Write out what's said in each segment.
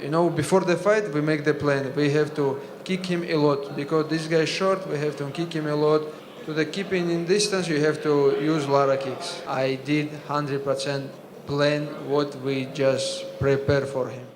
You know, before the fight, we make the plan. We have to kick him a lot because this guy is short. We have to kick him a lot. To the keeping in distance, you have to use Lara kicks. I did 100% plan what we just prepared for him.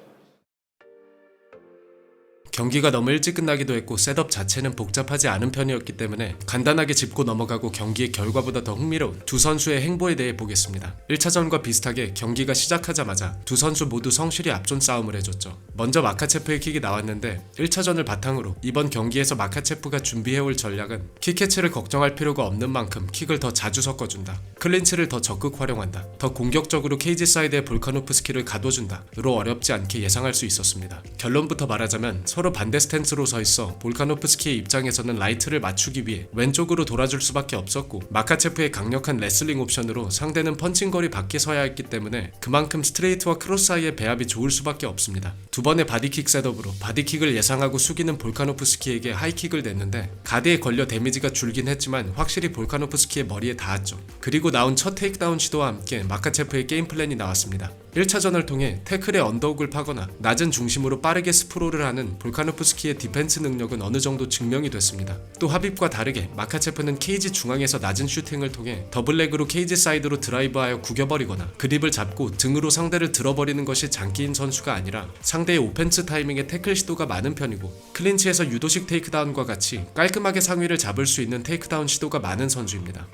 경기가 너무 일찍 끝나기도 했고 셋업 자체는 복잡하지 않은 편이었기 때문에 간단하게 짚고 넘어가고 경기의 결과보다 더 흥미로운 두 선수의 행보에 대해 보겠습니다. 1차전과 비슷하게 경기가 시작하자마자 두 선수 모두 성실히 앞존 싸움을 해줬죠. 먼저 마카체프의 킥이 나왔는데 1차전을 바탕으로 이번 경기에서 마카체프가 준비해올 전략은 킥 해체를 걱정할 필요가 없는 만큼 킥을 더 자주 섞어준다. 클린치를 더 적극 활용한다. 더 공격적으로 케이지 사이드의 볼카노프스키를 가둬준다. 로 어렵지 않게 예상할 수 있었습니다. 결론부터 말하자면 서로 반대 스탠스로 서 있어 볼카노프스키의 입장에서는 라이트를 맞추기 위해 왼쪽으로 돌아줄 수밖에 없었고 마카체프의 강력한 레슬링 옵션으로 상대는 펀칭거리 밖에 서야 했기 때문에 그만큼 스트레이트와 크로스 사이의 배합이 좋을 수밖에 없습니다. 두 번의 바디킥 셋업으로 바디킥을 예상하고 숙이는 볼카노프스키에게 하이킥을 냈는데 가드에 걸려 데미지가 줄긴 했지만 확실히 볼카노프스키의 머리에 닿았죠. 그리고 나온 첫 테이크다운 시도와 함께 마카체프의 게임 플랜이 나왔습니다. 1차전을 통해 태클에 언더욱을 파거나 낮은 중심으로 빠르게 스프롤을 하는 볼카노프스키의 디펜스 능력은 어느 정도 증명이 됐습니다. 또 하빕과 다르게 마카체프는 케이지 중앙에서 낮은 슈팅을 통해 더블레그로 케이지 사이드로 드라이브하여 구겨버리거나 그립을 잡고 등으로 상대를 들어버리는 것이 장기인 선수가 아니라 상대의 오펜스 타이밍에 태클 시도가 많은 편이고 클린치에서 유도식 테이크다운과 같이 깔끔하게 상위를 잡을 수 있는 테이크다운 시도가 많은 선수입니다.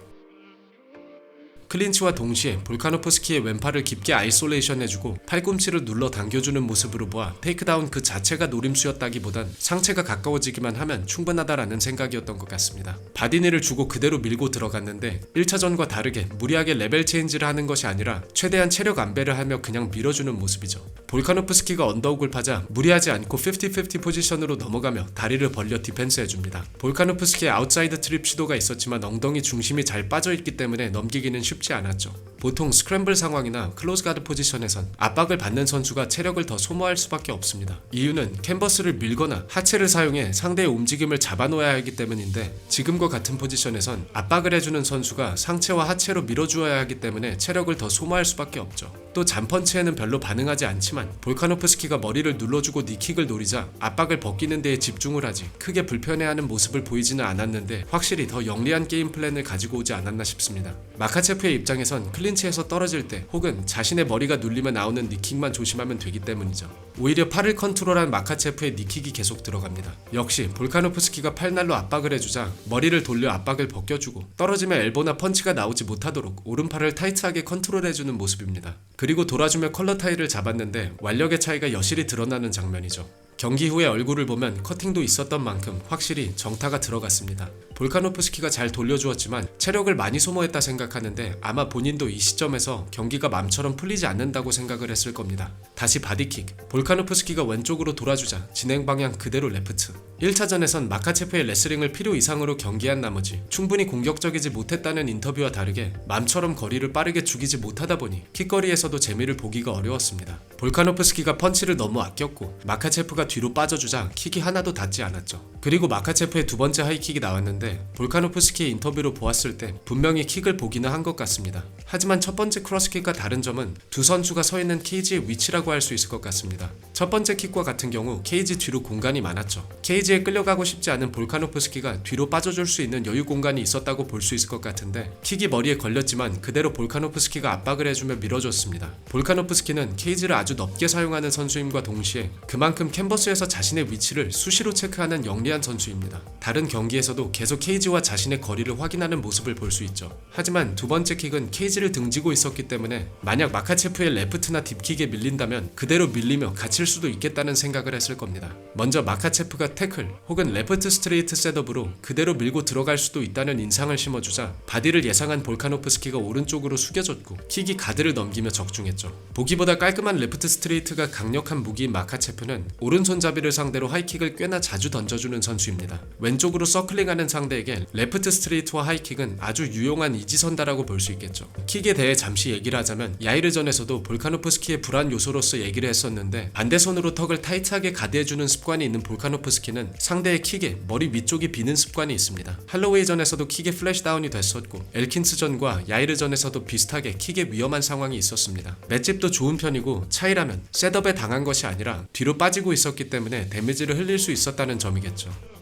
클린치와 동시에 볼카노프스키의 왼팔을 깊게 아이솔레이션 해주고 팔꿈치를 눌러 당겨주는 모습으로 보아 테이크다운 그 자체가 노림수였다기보단 상체가 가까워지기만 하면 충분하다라는 생각이었던 것 같습니다. 바디니를 주고 그대로 밀고 들어갔는데 1차전과 다르게 무리하게 레벨 체인지를 하는 것이 아니라 최대한 체력 안배를 하며 그냥 밀어주는 모습이죠. 볼카노프스키가 언더욱을 파자 무리하지 않고 50-50 포지션으로 넘어가며 다리를 벌려 디펜스 해줍니다. 볼카노프스키의 아웃사이드 트립 시도가 있었지만 엉덩이 중심이 잘 빠져있기 때문에 넘기기는 쉽지 않았죠. 보통 스크램블 상황이나 클로즈 가드 포지션에선 압박을 받는 선수가 체력을 더 소모할 수밖에 없습니다. 이유는 캔버스를 밀거나 하체를 사용해 상대의 움직임을 잡아놓아야 하기 때문인데 지금과 같은 포지션에선 압박을 해주는 선수가 상체와 하체로 밀어주어야 하기 때문에 체력을 더 소모할 수밖에 없죠. 또 잔펀치에는 별로 반응하지 않지만 볼카노프스키가 머리를 눌러주고 니킥을 노리자 압박을 벗기는 데에 집중을 하지 크게 불편해하는 모습을 보이지는 않았는데 확실히 더 영리한 게임 플랜을 가지고 오지 않았나 싶습니다. 마카체프의 입장에선 클린치에서 떨어질 때 혹은 자신의 머리가 눌리면 나오는 니킥만 조심하면 되기 때문이죠. 오히려 팔을 컨트롤한 마카체프의 니킥이 계속 들어갑니다. 역시 볼카노프스키가 팔날로 압박을 해주자 머리를 돌려 압박을 벗겨주고 떨어지면 엘보나 펀치가 나오지 못하도록 오른팔을 타이트하게 컨트롤해주는 모습입니다. 그리고 돌아주며 컬러 타이를 잡았는데 완력의 차이가 여실히 드러나는 장면이죠. 경기 후에 얼굴을 보면 커팅도 있었던 만큼 확실히 정타가 들어갔습니다. 볼카노프스키가 잘 돌려주었지만 체력을 많이 소모했다 생각하는데 아마 본인도 이 시점에서 경기가 맘처럼 풀리지 않는다고 생각을 했을 겁니다. 다시 바디킥. 볼카노프스키가 왼쪽으로 돌아주자 진행 방향 그대로 레프트. 1차전에선 마카체프의 레슬링을 필요 이상으로 경기한 나머지 충분히 공격적이지 못했다는 인터뷰와 다르게 맘처럼 거리를 빠르게 죽이지 못하다 보니 킥거리에서도 재미를 보기가 어려웠습니다. 볼카노프스키가 펀치를 너무 아꼈고 마카체프가 뒤로 빠져주자 킥이 하나도 닿지 않았죠. 그리고 마카체프의 두 번째 하이킥이 나왔는데 볼카노프스키의 인터뷰로 보았을 때 분명히 킥을 보기는 한 것 같습니다. 하지만 첫 번째 크로스킥과 다른 점은 두 선수가 서 있는 케이지의 위치라고 할 수 있을 것 같습니다. 첫 번째 킥과 같은 경우 케이지 뒤로 공간이 많았죠. 케이지에 끌려가고 싶지 않은 볼카노프스키가 뒤로 빠져줄 수 있는 여유 공간이 있었다고 볼 수 있을 것 같은데 킥이 머리에 걸렸지만 그대로 볼카노프스키가 압박을 해주며 밀어줬습니다. 볼카노프스키는 케이지를 아주 넓게 사용하는 선수임과 동시에 그만큼 캔버스에서 자신의 위치를 수시로 체크하는 영리한 선수입니다. 다른 경기에서도 계속 케이지와 자신의 거리를 확인하는 모습을 볼 수 있죠. 하지만 두 번째 킥은 케이지를 등지고 있었기 때문에 만약 마카체프의 레프트나 딥킥에 밀린다면 그대로 밀리며 갇힐 수도 있겠다는 생각을 했을 겁니다. 먼저 마카체프가 태클 혹은 레프트 스트레이트 셋업으로 그대로 밀고 들어갈 수도 있다는 인상을 심어주자 바디를 예상한 볼카노프스키가 오른쪽으로 숙여졌고 킥이 가드를 넘기며 적중했죠. 보기보다 깔끔한 레프트 스트레이트가 강력한 무기인 마카체프는 오른손잡이를 상대로 하이킥을 꽤나 자주 던져주는 선수입니다. 왼 쪽으로 서클링하는 상대에게 레프트 스트레이트와 하이킥은 아주 유용한 이지선다라고 볼 수 있겠죠. 킥에 대해 잠시 얘기를 하자면 야이르전에서도 볼카노프스키의 불안 요소로서 얘기를 했었는데 반대손으로 턱을 타이트하게 가드해주는 습관이 있는 볼카노프스키는 상대의 킥에 머리 위쪽이 비는 습관이 있습니다. 할로웨이전에서도 킥에 플래시다운이 됐었고 엘킨스전과 야이르전에서도 비슷하게 킥에 위험한 상황이 있었습니다. 맷집도 좋은 편이고 차이라면 셋업에 당한 것이 아니라 뒤로 빠지고 있었기 때문에 데미지를 흘릴 수 있었다는 점이겠죠.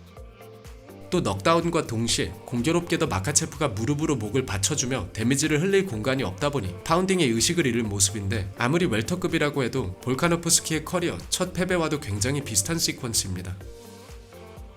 또 넉다운과 동시에 공교롭게도 마카체프가 무릎으로 목을 받쳐주며 데미지를 흘릴 공간이 없다 보니 파운딩의 의식을 잃을 모습인데 아무리 웰터급이라고 해도 볼카노프스키의 커리어 첫 패배와도 굉장히 비슷한 시퀀스입니다.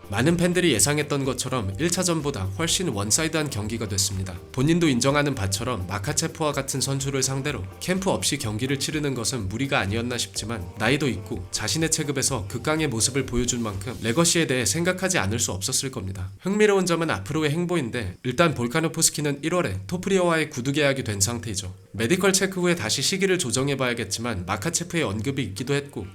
많은 팬들이 예상했던 것처럼 1차전보다 훨씬 원사이드한 경기가 됐습니다. 본인도 인정하는 바처럼 마카체프와 같은 선수를 상대로 캠프 없이 경기를 치르는 것은 무리가 아니었나 싶지만 나이도 있고 자신의 체급에서 극강의 모습을 보여준 만큼 레거시에 대해 생각하지 않을 수 없었을 겁니다. 흥미로운 점은 앞으로의 행보인데 일단 볼카노프스키는 1월에 토프리어와의 구두 계약이 된 상태이죠. 메디컬 체크 후에 다시 시기를 조정해 봐야겠지만 마카체프의 언급이 있기도 했고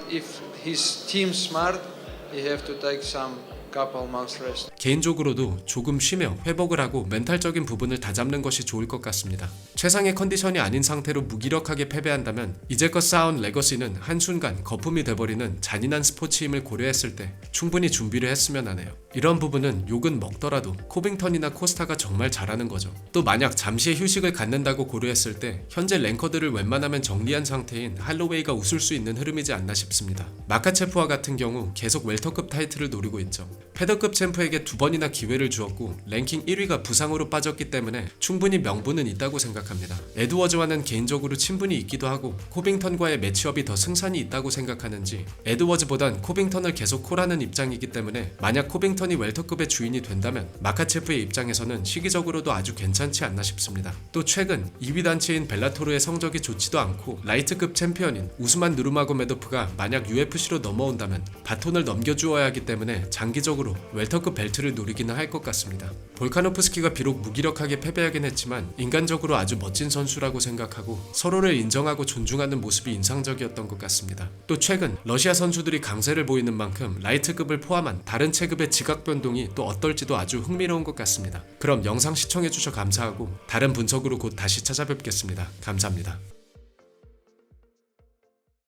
couple months rest. 개인적으로도 조금 쉬며 회복을 하고 멘탈적인 부분을 다잡는 것이 좋을 것 같습니다. 최상의 컨디션이 아닌 상태로 무기력하게 패배한다면 이제껏 쌓아온 레거시는 한순간 거품이 돼버리는 잔인한 스포츠임을 고려했을 때 충분히 준비를 했으면 하네요. 이런 부분은 욕은 먹더라도 코빙턴이나 코스타가 정말 잘하는 거죠. 또 만약 잠시의 휴식을 갖는다고 고려했을 때 현재 랭커들을 웬만하면 정리한 상태인 할로웨이가 웃을 수 있는 흐름이지 않나 싶습니다. 마카체프와 같은 경우 계속 웰터급 타이틀을 노리고 있죠. 패더급 챔프에게 두 번이나 기회를 주었고 랭킹 1위가 부상으로 빠졌기 때문에 충분히 명분은 있다고 생각합니다. 에드워즈와는 개인적으로 친분이 있기도 하고 코빙턴과의 매치업이 더 승산이 있다고 생각하는지 에드워즈보단 코빙턴을 계속 콜하는 입장이기 때문에 만약 코빙턴이 웰터급의 주인이 된다면 마카체프의 입장에서는 시기적으로도 아주 괜찮지 않나 싶습니다. 또 최근 2위 단체인 벨라토르의 성적이 좋지도 않고 라이트급 챔피언인 우스만 누르마고메도프가 만약 UFC로 넘어온다면 바톤을 넘겨주어야 하기 때문에 장기적으로 웰터급 벨트 를 노리기는 할 것 같습니다. 볼카노프스키가 비록 무기력하게 패배하긴 했지만 인간적으로 아주 멋진 선수라고 생각하고 서로를 인정하고 존중하는 모습이 인상적이었던 것 같습니다. 또 최근 러시아 선수들이 강세를 보이는 만큼 라이트급을 포함한 다른 체급의 지각 변동이 또 어떨지도 아주 흥미로운 것 같습니다. 그럼 영상 시청해주셔 감사하고 다른 분석으로 곧 다시 찾아뵙겠습니다. 감사합니다.